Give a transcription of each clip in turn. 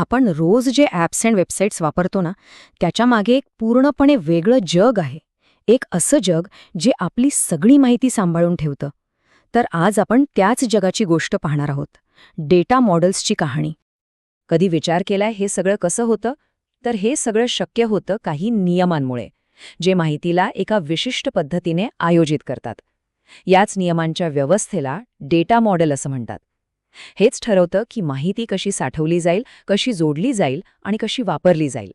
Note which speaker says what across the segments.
Speaker 1: आपण रोज जे apps and websites वापरतो ना त्याच्यामागे एक पूर्णपणे वेगळं जग आहे. एक असं जग जे आपली सगळी माहिती सांभाळून ठेवतं. तर आज आपण त्याच जगाची गोष्ट पाहणार आहोत. डेटा मॉडेल्सची कहाणी. कधी विचार केलाय हे सगळं कसं होतं? तर हे सगळं शक्य होतं काही नियमांमुळे जे माहितीला एका विशिष्ट पद्धतीने आयोजित करतात. याच नियमांच्या व्यवस्थेला डेटा मॉडेल असं म्हणतात. हेच ठरवतं की माहिती कशी साठवली जाईल कशी जोडली जाईल आणि कशी वापरली जाईल.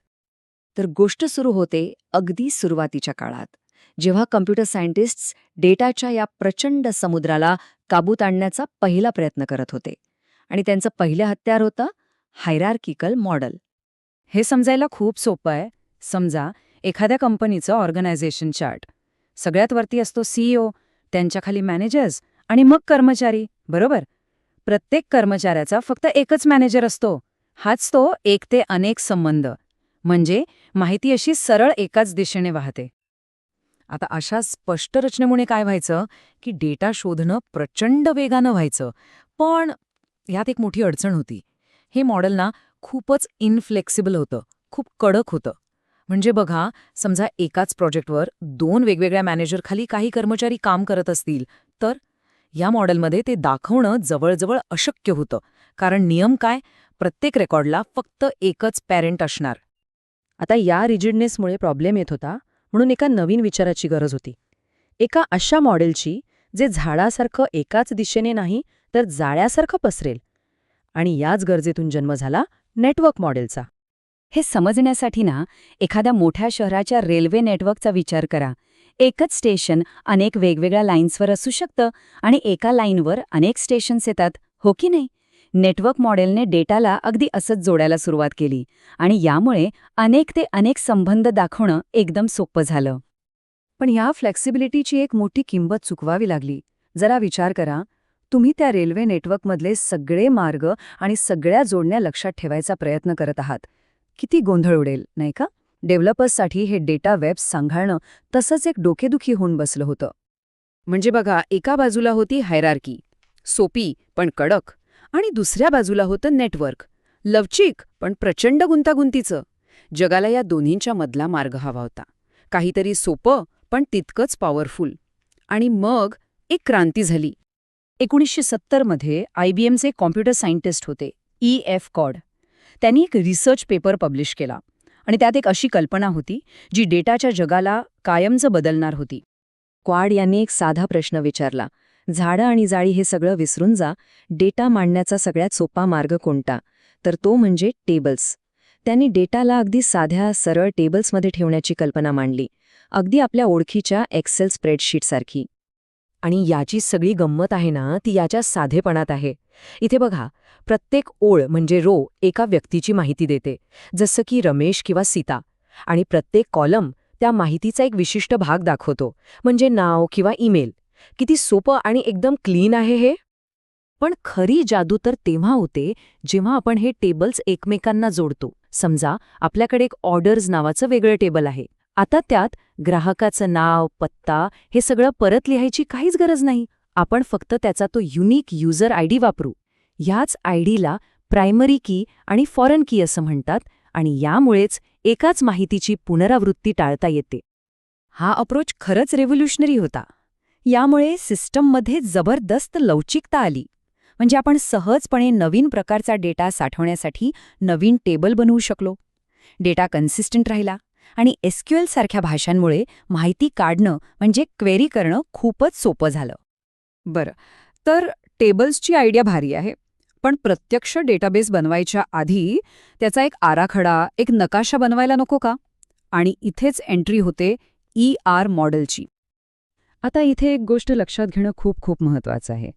Speaker 1: तर गोष्ट सुरू होते अगदी सुरुवातीच्या काळात जेव्हा कम्प्युटर सायंटिस्ट्स डेटाच्या या प्रचंड समुद्राला काबूत आणण्याचा पहिला प्रयत्न करत होते आणि त्यांचं पहिलं हत्यार होतं हायरार्किकल मॉडेल हे समजायला खूप सोपं आहे. समजा एखाद्या कंपनीचं ऑर्गनायझेशन चार्ट सगळ्यात वरती असतो सीईओ त्यांच्याखाली मॅनेजर्स आणि मग कर्मचारी बरोबर? प्रत्येक कर्मचाऱ्याचा फक्त एकच मॅनेजर असतो. हाच तो एक ते अनेक संबंध. म्हणजे माहिती अशी सरळ एकाच दिशेने वाहते. आता अशा स्पष्ट रचनेमुळे काय व्हायचं? की डेटा शोधणं प्रचंड वेगानं व्हायचं. पण यात एक मोठी अडचण होती. हे मॉडेल ना खूपच इनफ्लेक्सिबल होतं. खूप कडक होतं. म्हणजे बघा समजा एकाच प्रोजेक्टवर दोन वेगवेगळ्या मॅनेजरखाली काही कर्मचारी काम करत असतील तर? या मॉडेलमध्ये ते दाखवणं जवळजवळ अशक्य होतं. कारण नियम काय? प्रत्येक रेकॉर्डला फक्त एकच पॅरेंट असणार. आता या रिजिडनेसमुळे प्रॉब्लेम येत होता म्हणून एका नवीन विचाराची गरज होती. एका अशा मॉडेलची जे झाडासारखं एकाच दिशेने नाही तर जाळ्यासारखं पसरेल. आणि याच गरजेतून जन्म झाला नेटवर्क मॉडेलचा. हे समजण्यासाठी ना एखाद्या मोठ्या शहराच्या रेल्वे नेटवर्कचा विचार करा. एकच स्टेशन अनेक वेगवेगळ्या लाईन्सवर असू शकतं आणि एका लाईनवर अनेक स्टेशन्स येतात हो की नाही? नेटवर्क मॉडेलने डेटाला अगदी असंच जोडायला सुरुवात केली आणि यामुळे अनेक ते अनेक संबंध दाखवणं एकदम सोपं झालं. पण ह्या फ्लेक्सिबिलिटीची एक मोठी किंमत चुकवावी लागली. जरा विचार करा तुम्ही त्या रेल्वे नेटवर्कमधले सगळे मार्ग आणि सगळ्या जोडण्या लक्षात ठेवायचा प्रयत्न करत आहात. किती गोंधळ उडेल नाही का? डेव्हलपर्ससाठी हे डेटा वेब्स सांभाळणं तसंच एक डोकेदुखी होऊन बसलं होतं. म्हणजे बघा एका बाजूला होती हायरार्की सोपी पण कडक आणि दुसऱ्या बाजूला होतं नेटवर्क लवचिक पण प्रचंड गुंतागुंतीचं. जगाला या दोन्हींच्या मधला मार्ग हवा होता. काहीतरी सोपं पण तितकंच पॉवरफुल. आणि मग एक क्रांती झाली. एकोणीसशे सत्तरमध्ये आय बी एमचे कॉम्प्युटर सायंटिस्ट होते ई एफ कॉड. त्यांनी एक रिसर्च पेपर पब्लिश केला. आणि त्यात एक अशी कल्पना होती जी डेटाच्या जगाला कायमचं बदलणार होती. क्वाड यांनी एक साधा प्रश्न विचारला झाडं आणि जाळी हे सगळं विसरून जा डेटा मांडण्याचा सगळ्यात सोपा मार्ग कोणता? तर तो म्हणजे टेबल्स. त्यांनी डेटाला अगदी साध्या सरळ टेबल्समध्ये ठेवण्याची कल्पना मांडली अगदी आपल्या ओळखीच्या एक्सेल स्प्रेडशीटसारखी. आणि याची सगळी गंमत आहे ना ती याच्या साधेपणात आहे. इथे बघा प्रत्येक ओळ म्हणजे रो एका व्यक्तीची माहिती देते जसं की रमेश किंवा सीता. आणि प्रत्येक कॉलम त्या माहितीचा एक विशिष्ट भाग दाखवतो म्हणजे नाव किंवा ईमेल. किती सोपं आणि एकदम क्लीन आहे हे? पण खरी जादू तर तेव्हा होते जेव्हा आपण हे टेबल्स एकमेकांना जोडतो. समजा आपल्याकडे एक ऑर्डर्स नावाचं वेगळं टेबल आहे. आता त्यात ग्राहकाचं नाव पत्ता हे सगळं परत लिहायची काहीच गरज नाही. आपण फक्त त्याचा तो युनिक युजर आयडी वापरू. ह्याच आयडीला प्रायमरी की आणि फॉरेन की असं म्हणतात आणि यामुळेच एकाच माहितीची पुनरावृत्ती टाळता येते. हा अप्रोच खरंच रेव्होल्युशनरी होता. यामुळे सिस्टममध्ये जबरदस्त लवचिकता आली. म्हणजे आपण सहजपणे नवीन प्रकारचा डेटा साठवण्यासाठी नवीन टेबल बनवू शकलो. डेटा कन्सिस्टंट राहिला आणि एसक्यूएल सारख्या भाषांमुळे माहिती काढणं म्हणजे क्वेरी करणं खूपच सोपं झालं. बरं. तर टेबल्सची आयडिया भारी आहे पण प्रत्यक्ष डेटाबेस बनवायच्या आधी त्याचा एक आराखडा एक नकाशा बनवायला नको का? आणि इथेच एंट्री होते ई आर मॉडेलची. आता इथे एक गोष्ट लक्षात घेणं खूप खूप महत्वाचं आहे.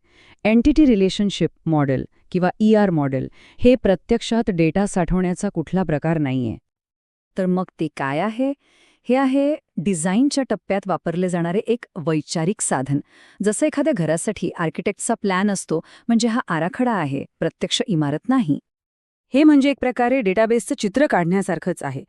Speaker 1: एंटिटी रिलेशनशिप मॉडेल किंवा ई आर मॉडेल हे प्रत्यक्षात डेटा साठवण्याचा कुठला प्रकार नाहीये. तर मग ते काय आहे? हे आहे डिझाईनच्या टप्प्यात वापरले जाणारे एक वैचारिक साधन. जसं एखाद्या घरासाठी आर्किटेक्टचा प्लॅन असतो म्हणजे हा आराखडा आहे प्रत्यक्ष इमारत नाही. हे म्हणजे एक प्रकारे डेटाबेसचं चित्र काढण्यासारखंच आहे.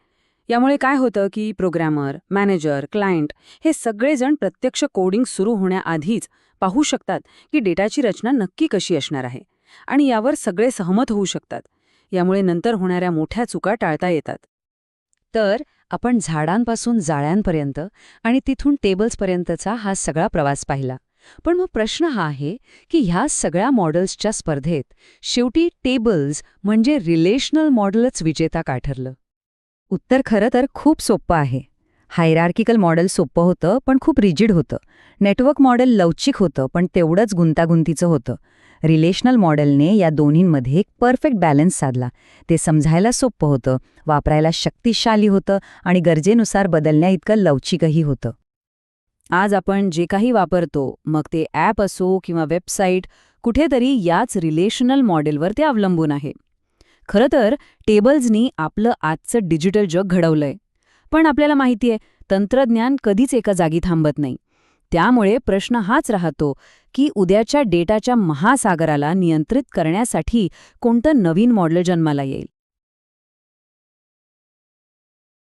Speaker 1: यामुळे काय होतं की प्रोग्रॅमर मॅनेजर क्लायंट हे सगळेजण प्रत्यक्ष कोडिंग सुरू होण्याआधीच पाहू शकतात की डेटाची रचना नक्की कशी असणार आहे आणि यावर सगळे सहमत होऊ शकतात. यामुळे नंतर होणाऱ्या मोठ्या चुका टाळता येतात. तर आपण झाडांपासून जाळ्यांपर्यंत आणि तिथून टेबल्सपर्यंतचा हा सगळा प्रवास पाहिला. पण मग प्रश्न हा आहे की ह्या सगळ्या मॉडेल्सच्या स्पर्धेत शेवटी टेबल्स म्हणजे रिलेशनल मॉडेलच विजेता का ठरलं? उत्तर खरं तर खूप सोपं आहे. हायरार्किकल मॉडेल सोपं होतं पण खूप रिजिड होतं. नेटवर्क मॉडेल लवचिक होतं पण तेवढंच गुंतागुंतीचं होतं. रिलेशनल मॉडेलने या दोन्हींमध्ये एक परफेक्ट बॅलन्स साधला. ते समजायला सोपं होतं वापरायला शक्तिशाली होतं आणि गरजेनुसार बदलण्या इतकं लवचिकही होतं. आज आपण जे काही वापरतो मग ते ॲप असो किंवा वेबसाईट कुठेतरी याच रिलेशनल मॉडेलवर ते अवलंबून आहे. खरं तर टेबल्सनी आपलं आजचं डिजिटल जग घडवलंय. पण आपल्याला माहितीये तंत्रज्ञान कधीच एका जागी थांबत नाही. त्यामुळे प्रश्न हाच राहतो की उद्याच्या डेटाच्या महासागराला नियंत्रित करण्यासाठी कोणतं नवीन मॉडेल जन्माला येईल.